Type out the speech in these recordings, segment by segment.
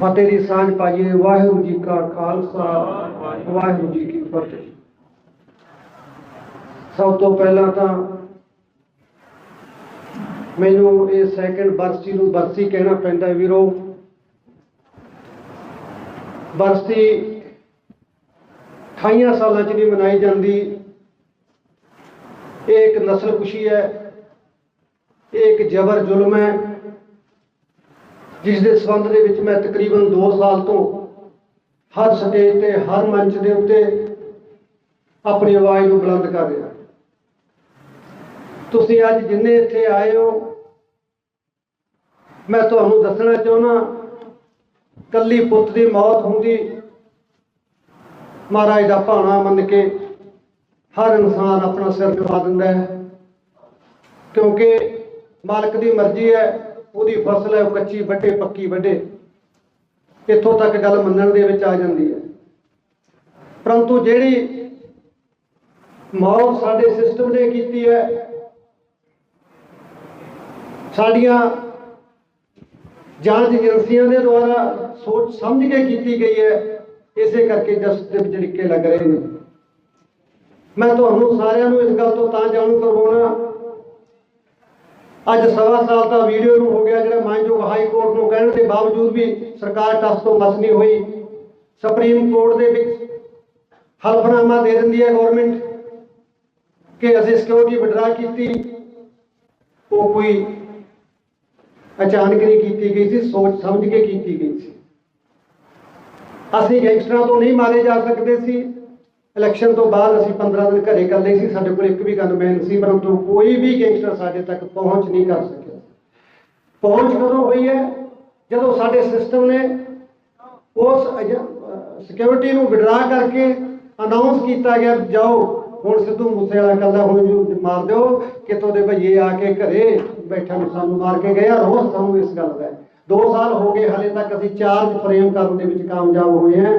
ਫਤਿਹ ਦੀ ਸਾਂਝ ਪਾਈਏ, ਵਾਹਿਗੁਰੂ ਜੀ ਕਾ ਖਾਲਸਾ, ਵਾਹਿਗੁਰੂ ਜੀ ਕੀ ਫਤਿਹ। ਸਭ ਤੋਂ ਪਹਿਲਾਂ ਤਾਂ ਮੈਨੂੰ ਇਹ ਸੈਕੰਡ ਬਰਸੀ ਨੂੰ ਬਰਸੀ ਕਹਿਣਾ ਪੈਂਦਾ ਵੀਰੋ। ਬਰਸੀ 28 ਸਾਲਾਂ ਚ ਨਹੀਂ ਮਨਾਈ ਜਾਂਦੀ। ਇਹ ਇੱਕ ਨਸਲ ਖੁਸ਼ੀ ਹੈ, ਇਹ ਇੱਕ ਜ਼ਬਰ ਜ਼ੁਲਮ ਹੈ ਜਿਸ ਦੇ ਸੰਬੰਧ ਦੇ ਵਿੱਚ ਮੈਂ ਤਕਰੀਬਨ 2 ਸਾਲ ਤੋਂ ਹਰ ਸਟੇਜ ਤੇ, ਹਰ ਮੰਚ ਦੇ ਉੱਤੇ ਆਪਣੀ ਆਵਾਜ਼ ਨੂੰ ਬੁਲੰਦ ਕਰ ਰਿਹਾ ਤੁਸੀਂ ਅੱਜ ਜਿੰਨੇ ਇੱਥੇ ਆਏ ਹੋ, ਮੈਂ ਤੁਹਾਨੂੰ ਦੱਸਣਾ ਚਾਹੁੰਦਾ ਕੱਲੀ ਪੁੱਤ ਦੀ ਮੌਤ ਹੁੰਦੀ ਮਹਾਰਾਜ ਦਾ ਭਾਣਾ ਮੰਨ ਕੇ ਹਰ ਇਨਸਾਨ ਆਪਣਾ ਸਿਰ ਝੁਕਾ ਦਿੰਦਾ ਹੈ, ਕਿਉਂਕਿ ਮਾਲਕ ਦੀ ਮਰਜ਼ੀ ਹੈ ਉਹਦੀ ਫਸਲ ਹੈ, ਉਹ ਕੱਚੀ ਵੱਡੇ, ਪੱਕੀ ਵੱਡੇ। ਇੱਥੋਂ ਤੱਕ ਗੱਲ ਮੰਨਣ ਦੇ ਵਿੱਚ ਆ ਜਾਂਦੀ ਹੈ। ਪਰੰਤੂ ਜਿਹੜੀ ਮੌਤ ਸਾਡੇ ਸਿਸਟਮ ਨੇ ਕੀਤੀ ਹੈ, ਸਾਡੀਆਂ ਜਾਂਚ ਏਜੰਸੀਆਂ ਦੇ ਦੁਆਰਾ ਸੋਚ ਸਮਝ ਕੇ ਕੀਤੀ ਗਈ ਹੈ, ਇਸੇ ਕਰਕੇ ਜਸਟਿਸ ਤਰੀਕੇ ਲੱਗ ਰਹੇ ਨੇ। ਮੈਂ ਤੁਹਾਨੂੰ ਸਾਰਿਆਂ ਨੂੰ ਇਸ ਗੱਲ ਤੋਂ ਤਾਂ ਜਾਣੂ ਕਰਵਾਉਣਾ ਅੱਜ ਸਵਾ ਸਾਲ ਦਾ ਵੀਡੀਓ ਨੂੰ ਹੋ ਗਿਆ ਜਿਹੜਾ ਮਾਨਯੋਗ ਹਾਈ ਕੋਰਟ ਨੂੰ ਕਹਿਣ ਦੇ ਬਾਵਜੂਦ ਵੀ ਸਰਕਾਰ ਟਸ ਤੋਂ ਮਸ ਨਹੀਂ ਹੋਈ। ਸੁਪਰੀਮ ਕੋਰਟ ਦੇ ਵਿੱਚ ਹਲਫਨਾਮਾ ਦੇ ਦਿੰਦੀ ਹੈ ਗਵਰਨਮੈਂਟ ਕਿ ਅਸੀਂ ਸਿਕਿਉਰਿਟੀ ਵਿਡਰਾ ਕੀਤੀ। ਉਹ ਕੋਈ ਅਚਾਨਕ ਨਹੀਂ ਕੀਤੀ ਗਈ ਸੀ, ਸੋਚ ਸਮਝ ਕੇ ਕੀਤੀ ਗਈ ਸੀ। ਅਸੀਂ ਗੈਂਗਸਟਰਾਂ ਤੋਂ ਨਹੀਂ ਮਾਰੇ ਜਾ ਸਕਦੇ ਸੀ। ਇਲੈਕਸ਼ਨ ਤੋਂ ਬਾਅਦ ਅਸੀਂ 15 ਦਿਨ ਘਰੇ ਇਕੱਲੇ ਸੀ, ਸਾਡੇ ਕੋਲ ਇੱਕ ਵੀ ਗਨਮੈਨ ਸੀ, ਪਰੰਤੂ ਕੋਈ ਵੀ ਗੈਂਗਸਟਰ ਸਾਡੇ ਤੱਕ ਪਹੁੰਚ ਨਹੀਂ ਕਰ ਸਕਿਆ। ਪਹੁੰਚ ਕਦੋਂ ਹੋਈ ਹੈ? ਜਦੋਂ ਸਾਡੇ ਸਿਸਟਮ ਨੇ ਉਸ ਸਿਕਿਉਰਿਟੀ ਨੂੰ ਵਿਡਰਾ ਕਰਕੇ ਅਨਾਉਂਸ ਕੀਤਾ ਗਿਆ, ਜਾਓ, ਹੁਣ ਸਿੱਧੂ ਮੂਸੇਵਾਲਾ ਕੱਲਾ ਹੁਣ ਜੀ, ਮਾਰ ਦਿਓ ਕਿਤੋਂ ਦੇ ਭਈਏ ਆ ਕੇ ਘਰੇ ਬੈਠਾ ਨੂੰ ਸਾਨੂੰ ਮਾਰ ਕੇ ਗਏ ਆ, ਰੋਜ਼ ਸਾਨੂੰ ਇਸ ਗੱਲ ਦਾ ਹੈ। ਦੋ ਸਾਲ ਹੋ ਗਏ, ਹਾਲੇ ਤੱਕ ਅਸੀਂ ਚਾਰਜ ਫਰੇਮ ਕਰਨ ਦੇ ਵਿੱਚ ਕਾਮਯਾਬ ਹੋਏ ਹਾਂ।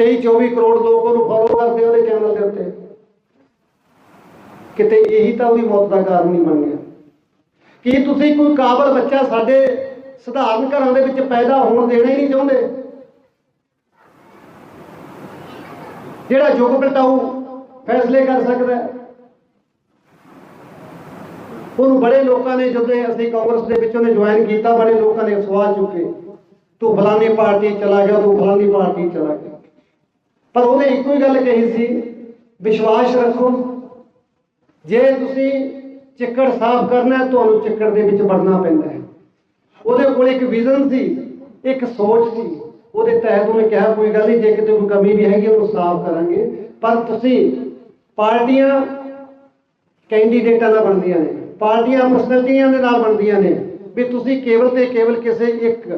23 24 ਕਰੋੜ ਲੋਕ ਉਹਨੂੰ ਫੋਲੋ ਕਰਦੇ ਉਹਦੇ ਚੈਨਲ ਦੇ ਉੱਤੇ। ਕਿਤੇ ਇਹੀ ਤਾਂ ਉਹਦੀ ਮੌਤ ਦਾ ਕਾਰਨ ਨਹੀਂ ਬਣ ਗਿਆ। ਕੀ ਤੁਸੀਂ ਕੋਈ ਕਾਬਲ ਬੱਚਾ ਸਾਡੇ ਸਧਾਰਨ ਘਰਾਂ ਦੇ ਵਿੱਚ ਪੈਦਾ ਹੋਣ ਦੇਣਾ ਹੀ ਨਹੀਂ ਚਾਹੁੰਦੇ? ਜਿਹੜਾ ਯੁੱਗ ਪਲਟਾਊ, ਫੈਸਲੇ ਕਰ ਸਕਦਾ ਹੈ। ਉਹਨੂੰ ਬੜੇ ਲੋਕਾਂ ਨੇ ਜਦੋਂ ਅਸੀਂ ਕਾਂਗਰਸ ਦੇ ਵਿੱਚ ਉਹਨੇ ਜੁਆਇਨ ਕੀਤਾ, ਬੜੇ ਲੋਕਾਂ ਨੇ ਸਵਾਲ ਚੁੱਕੇ। ਤੂੰ ਫਲਾਨੀ ਪਾਰਟੀ ਚਲਾ ਗਿਆ, ਤੂੰ ਫਲਾਨੀ ਪਾਰਟੀ ਚਲਾ ਗਿਆ। ਪਰ ਉਹਨੇ ਇੱਕੋ ਹੀ ਗੱਲ ਕਹੀ ਸੀ, ਵਿਸ਼ਵਾਸ ਰੱਖੋ। ਜੇ ਤੁਸੀਂ ਚਿੱਕੜ ਸਾਫ਼ ਕਰਨਾ ਤੁਹਾਨੂੰ ਚਿੱਕੜ ਦੇ ਵਿੱਚ ਵੜਨਾ ਪੈਂਦਾ ਹੈ। ਉਹਦੇ ਕੋਲ ਇੱਕ ਵਿਜ਼ਨ ਸੀ, ਇੱਕ ਸੋਚ ਸੀ। ਉਹਦੇ ਤਹਿਤ ਉਹਨੇ ਕਿਹਾ, ਕੋਈ ਗੱਲ ਨਹੀਂ, ਜੇ ਕਿਤੇ ਕੋਈ ਕਮੀ ਵੀ ਹੈਗੀ, ਉਹਨੂੰ ਸਾਫ਼ ਕਰਾਂਗੇ। ਪਰ ਤੁਸੀਂ ਪਾਰਟੀਆਂ ਕੈਂਡੀਡੇਟਾਂ ਨਾਲ ਬਣਦੀਆਂ ਨੇ, ਪਾਰਟੀਆਂ ਪਰਸਨੈਲਿਟੀਆਂ ਦੇ ਨਾਲ ਬਣਦੀਆਂ ਨੇ, ਵੀ ਤੁਸੀਂ ਕੇਵਲ ਤੇ ਕੇਵਲ ਕਿਸੇ ਇੱਕ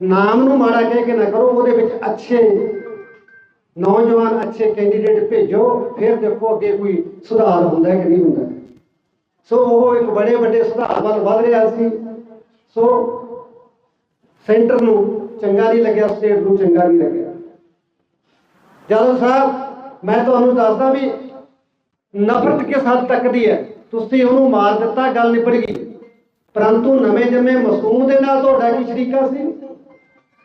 ਨਾਮ ਨੂੰ ਮਾੜਾ ਕਹਿ ਕੇ ਨਾ ਕਰੋ, ਉਹਦੇ ਵਿੱਚ ਅੱਛੇ ਨੌਜਵਾਨ ਅੱਛੇ ਕੈਂਡੀਡੇਟ ਭੇਜੋ, ਫਿਰ ਦੇਖੋ ਅੱਗੇ ਕੋਈ ਸੁਧਾਰ ਹੁੰਦਾ ਹੈ ਕਿ ਨਹੀਂ ਹੁੰਦਾ। ਸੋ ਉਹ ਇੱਕ ਬੜੇ ਵੱਡੇ ਸੁਧਾਰ ਵੱਲ ਵਧ ਰਿਹਾ ਸੀ। ਸੋ ਸੈਂਟਰ ਨੂੰ ਚੰਗਾ ਨਹੀਂ ਲੱਗਿਆ ਸਟੇਟ ਨੂੰ ਚੰਗਾ ਨਹੀਂ ਲੱਗਿਆ। ਜਦੋਂ ਸਾਹਿਬ, ਮੈਂ ਤੁਹਾਨੂੰ ਦੱਸਦਾ ਵੀ ਨਫ਼ਰਤ ਕਿਸ ਹੱਦ ਤੱਕ ਦੀ ਹੈ? ਤੁਸੀਂ ਉਹਨੂੰ ਮਾਰ ਦਿੱਤਾ, ਗੱਲ ਨਿਬੜ ਗਈ। ਪਰੰਤੂ ਨਵੇਂ ਜੰਮੇ ਮਾਸੂਮ ਦੇ ਨਾਲ ਤੁਹਾਡਾ ਕੀ ਸ਼ਰੀਕਾ ਸੀ?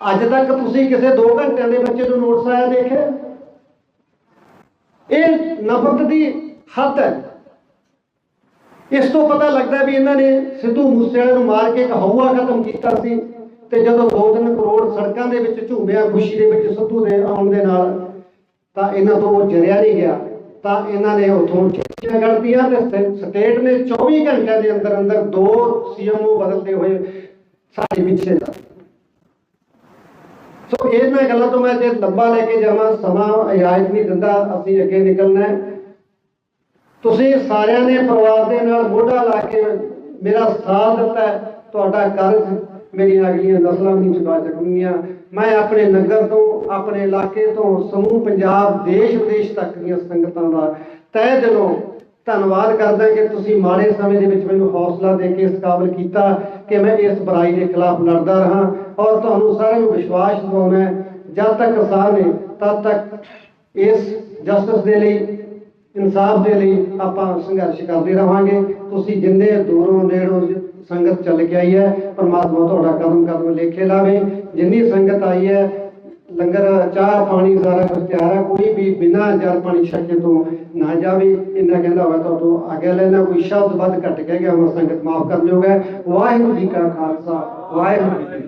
ਅੱਜ ਤੱਕ ਤੁਸੀਂ ਕਿਸੇ 2 ਘੰਟਿਆਂ ਦੇ ਬੱਚੇ ਨੂੰ ਨੋਟਿਸ ਆਇਆ ਦੇਖਿਆ? ਇਹ ਨਫ਼ਰਤ ਦੀ ਹੱਦ ਹੈ। ਇਸ ਤੋਂ ਪਤਾ ਲੱਗਦਾ ਵੀ ਇਹਨਾਂ ਨੇ ਸਿੱਧੂ ਮੂਸੇਵਾਲੇ ਨੂੰ ਮਾਰ ਕੇ ਇੱਕ ਹਊਆ ਖਤਮ ਕੀਤਾ ਸੀ ਤੇ ਜਦੋਂ 2-3 ਕਰੋੜ ਸੜਕਾਂ ਦੇ ਵਿੱਚ ਝੂਮਿਆ, ਖੁਸ਼ੀ ਦੇ ਵਿੱਚ ਸਿੱਧੂ ਦੇ ਆਉਣ ਦੇ ਨਾਲ, ਤਾਂ ਇਹਨਾਂ ਤੋਂ ਉਹ ਜਰਿਆ ਨਹੀਂ ਗਿਆ। ਤਾਂ ਇਹਨਾਂ ਨੇ ਉਥੋਂ ਚਿੱਠੀਆਂ ਕੱਢਤੀਆਂ ਤੇ ਸਟੇਟ ਨੇ 24 ਘੰਟਿਆਂ ਦੇ ਅੰਦਰ ਅੰਦਰ ਦੋ ਸੀਐਮਓ ਬਦਲਦੇ ਹੋਏ ਸਾਡੇ ਪਿੱਛੇ ਦਾ ਸੋ ਇਹਨਾਂ ਗੱਲਾਂ ਤੋਂ ਮੈਂ ਜੇ ਲੰਬਾ ਲੈ ਕੇ ਜਾਵਾਂ, ਸਮਾਂ ਇਜਾਜ਼ਤ ਨਹੀਂ ਦਿੰਦਾ, ਅਸੀਂ ਅੱਗੇ ਨਿਕਲਣਾ ਤੁਸੀਂ ਸਾਰਿਆਂ ਨੇ ਪਰਿਵਾਰ ਦੇ ਨਾਲ ਮੋਢਾ ਲਾ ਕੇ ਮੇਰਾ ਸਾਥ ਦਿੱਤਾ ਤੁਹਾਡਾ ਕਰਜ਼ ਮੇਰੀਆਂ ਅਗਲੀਆਂ ਨਸਲਾਂ ਵੀ ਚੁਕਾ ਸਕੂਗੀਆਂ ਮੈਂ ਆਪਣੇ ਨਗਰ ਤੋਂ, ਆਪਣੇ ਇਲਾਕੇ ਤੋਂ, ਸਮੂਹ ਪੰਜਾਬ ਦੇਸ਼ ਵਿਦੇਸ਼ ਤੱਕ ਦੀਆਂ ਸੰਗਤਾਂ ਦਾ ਤਹਿ ਦਿਲੋਂ ਧੰਨਵਾਦ ਕਰਦਾ ਕਿ ਤੁਸੀਂ ਮਾੜੇ ਸਮੇਂ ਦੇ ਵਿੱਚ ਮੈਨੂੰ ਹੌਸਲਾ ਦੇ ਕੇ ਇਸ ਕਾਬਲ ਕੀਤਾ ਕਿ ਮੈਂ ਇਸ ਬੁਰਾਈ ਦੇ ਖਿਲਾਫ ਲੜਦਾ ਰਹਾ ਔਰ ਤੁਹਾਨੂੰ ਸਾਰਿਆਂ ਨੂੰ ਵਿਸ਼ਵਾਸ ਦਿਵਾਉਣਾ ਹੈ, ਜਦ ਤੱਕ ਕਿਸਾਨ ਨੇ, ਤਦ ਤੱਕ ਇਸ ਜਸਟਿਸ ਦੇ ਲਈ, ਇਨਸਾਫ ਦੇ ਲਈ ਆਪਾਂ ਸੰਘਰਸ਼ ਕਰਦੇ ਰਹਾਂਗੇ। ਤੁਸੀਂ ਜਿੰਨੇ ਦੂਰੋਂ ਨੇੜੋਂ ਸੰਗਤ ਚੱਲ ਕੇ ਆਈ ਹੈ, ਪਰਮਾਤਮਾ ਤੁਹਾਡਾ ਕਦਮ ਕਦਮ ਲੇਖੇ ਲਾਵੇ। ਜਿੰਨੀ ਸੰਗਤ ਆਈ ਹੈ ਲੰਗਰ, ਚਾਹ ਪਾਣੀ ਸਾਰਾ ਕੁਝ ਤਿਆਰ ਹੈ ਕੋਈ ਵੀ ਬਿਨਾਂ ਜਲ ਪਾਣੀ ਛਕੇ ਤੋਂ ਨਾ ਜਾਵੇ, ਇੰਨਾ ਕਹਿੰਦਾ ਹੋਇਆ ਤਾਂ ਤੋਂ ਆਗੇ ਲੈਣਾ। ਕੋਈ ਸ਼ਬਦ ਵੱਧ ਘੱਟ ਕਹਿ ਗਿਆ ਮੈਂ ਸੰਗਤ ਮਾਫ ਕਰ ਲਿਓਗਾ ਵਾਹਿਗੁਰੂ ਜੀ ਕਾ ਖਾਲਸਾ, ਵਾਹਿਗੁਰੂ ਜੀ